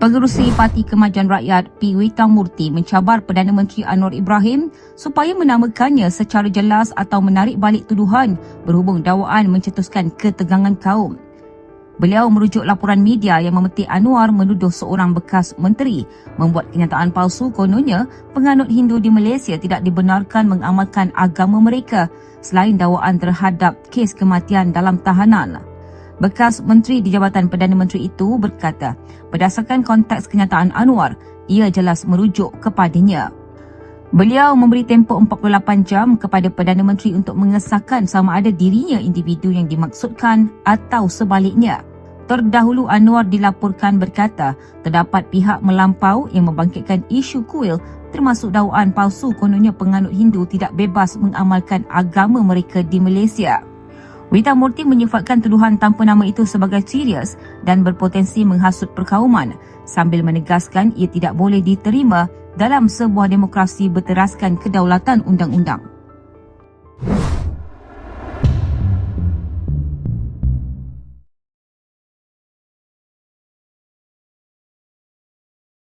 Pengerusi Parti Kemajuan Rakyat P. Witang Murti mencabar Perdana Menteri Anwar Ibrahim supaya menamakannya secara jelas atau menarik balik tuduhan berhubung dakwaan mencetuskan ketegangan kaum. Beliau merujuk laporan media yang memetik Anwar menuduh seorang bekas menteri membuat kenyataan palsu kononnya penganut Hindu di Malaysia tidak dibenarkan mengamalkan agama mereka selain dakwaan terhadap kes kematian dalam tahanan. Bekas Menteri di Jabatan Perdana Menteri itu berkata, berdasarkan konteks kenyataan Anwar, ia jelas merujuk kepadanya. Beliau memberi tempoh 48 jam kepada Perdana Menteri untuk mengesahkan sama ada dirinya individu yang dimaksudkan atau sebaliknya. Terdahulu Anwar dilaporkan berkata terdapat pihak melampau yang membangkitkan isu kuil termasuk dakwaan palsu kononnya penganut Hindu tidak bebas mengamalkan agama mereka di Malaysia. Wita Murti menyifatkan tuduhan tanpa nama itu sebagai serius dan berpotensi menghasut perkauman sambil menegaskan ia tidak boleh diterima dalam sebuah demokrasi berteraskan kedaulatan undang-undang.